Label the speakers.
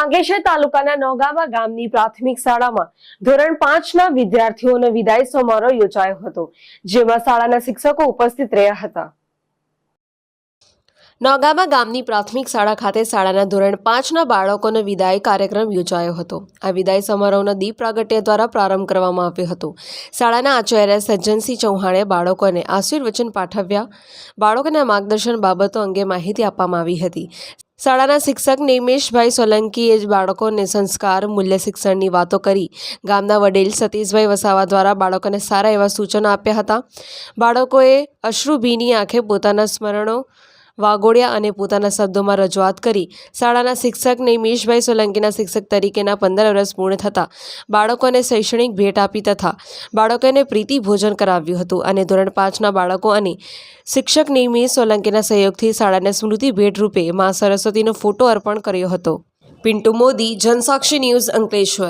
Speaker 1: અંકલેશ્વર તાલુકાના નોગાવા ગામની પ્રાથમિક શાળામાં ધોરણ પાંચના વિદ્યાર્થીઓનો વિદાય સમારોહ યોજાયો હતો, જેમાં શાળાના શિક્ષકો ઉપસ્થિત રહ્યા હતા. નોગામા ગામની પ્રાથમિક શાળા ખાતે શાળાના ધોરણ પાંચના બાળકોનો વિદાય કાર્યક્રમ યોજાયો હતો. આ વિદાય સમારોહનો દીપ પ્રાગટ્ય દ્વારા પ્રારંભ કરવામાં આવ્યો હતો. શાળાના આચાર્ય સજ્જનસિંહ ચૌહાણે બાળકોને આશીર્વચન પાઠવ્યા. બાળકોના માર્ગદર્શન બાબતો અંગે માહિતી આપવામાં આવી હતી. શાળાના શિક્ષક નિમેશભાઈ સોલંકીએ જ બાળકોને સંસ્કાર, મૂલ્ય શિક્ષણની વાતો કરી. ગામના વડીલ સતીશભાઈ વસાવા દ્વારા બાળકોને સારા એવા સૂચનો આપ્યા હતા. બાળકોએ અશ્રુભીની આંખે પોતાના સ્મરણો વાગોડ્યા અને પોતાના શબ્દોમાં રજૂઆત કરી. શાળાના શિક્ષક નિમેશભાઈ સોલંકીના શિક્ષક તરીકેના પંદર વર્ષ પૂર્ણ થતાં બાળકોને શૈક્ષણિક ભેટ આપી તથા બાળકોને પ્રીતિ ભોજન કરાવ્યું હતું અને ધોરણ પાંચના બાળકો અને શિક્ષક નિમેશ સોલંકીના સહયોગથી શાળાને સ્મૃતિ ભેટ રૂપે મા સરસ્વતીનો ફોટો અર્પણ કર્યો હતો. પિન્ટુ મોદી, જનસાક્ષી ન્યૂઝ અંકલેશ્વર.